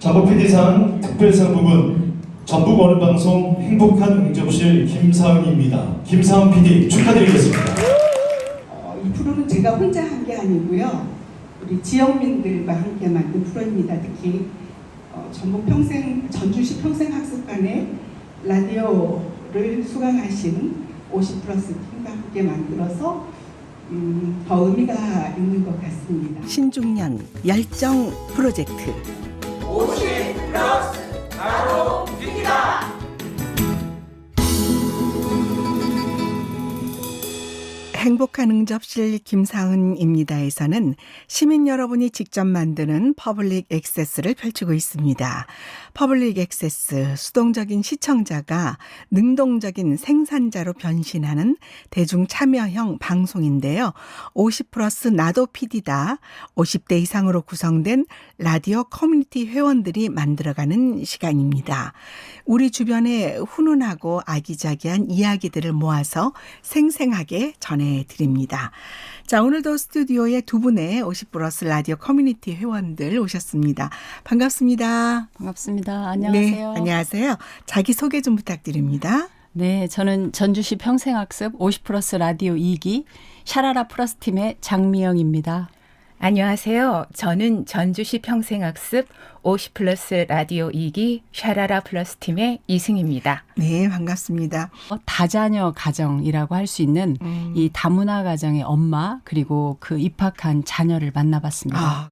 전북 PD상 특별상 부분 전북 어른방송 행복한 응접실 김사은입니다. 김사은 PD 축하드리겠습니다. 어, 이 프로는 제가 혼자 한 게 아니고요. 우리 지역민들과 함께 만든 프로입니다. 특히 어, 전북 평생 전주시 평생학습관의 라디오를 수강하신 50 플러스 팀과 함께 만들어서 음, 더 의미가 있는 것 같습니다. 신중년 열정 프로젝트 오십 행복한 응접실 김사은입니다에서는 시민 여러분이 직접 만드는 퍼블릭 액세스를 펼치고 있습니다. 퍼블릭 액세스 수동적인 시청자가 능동적인 생산자로 변신하는 대중 참여형 방송인데요. 50 플러스 나도 PD다 50대 이상으로 구성된 라디오 커뮤니티 회원들이 만들어가는 시간입니다. 우리 주변의 훈훈하고 아기자기한 이야기들을 모아서 생생하게 전해 드립니다. 자, 오늘도 스튜디오에 두 분의 50 플러스 라디오 커뮤니티 회원들 오셨습니다. 반갑습니다. 반갑습니다. 안녕하세요. 네, 안녕하세요. 자기 소개 좀 부탁드립니다. 네, 저는 전주시 평생학습 50 플러스 라디오 2기 샤라라 플러스 팀의 장미영입니다. 안녕하세요. 저는 전주시 평생학습 50 플러스 라디오 2기 샤라라 플러스 팀의 이승입니다. 네, 반갑습니다. 어, 다자녀 가정이라고 할 수 있는 음. 이 다문화 가정의 엄마 그리고 그 입학한 자녀를 만나봤습니다. 아,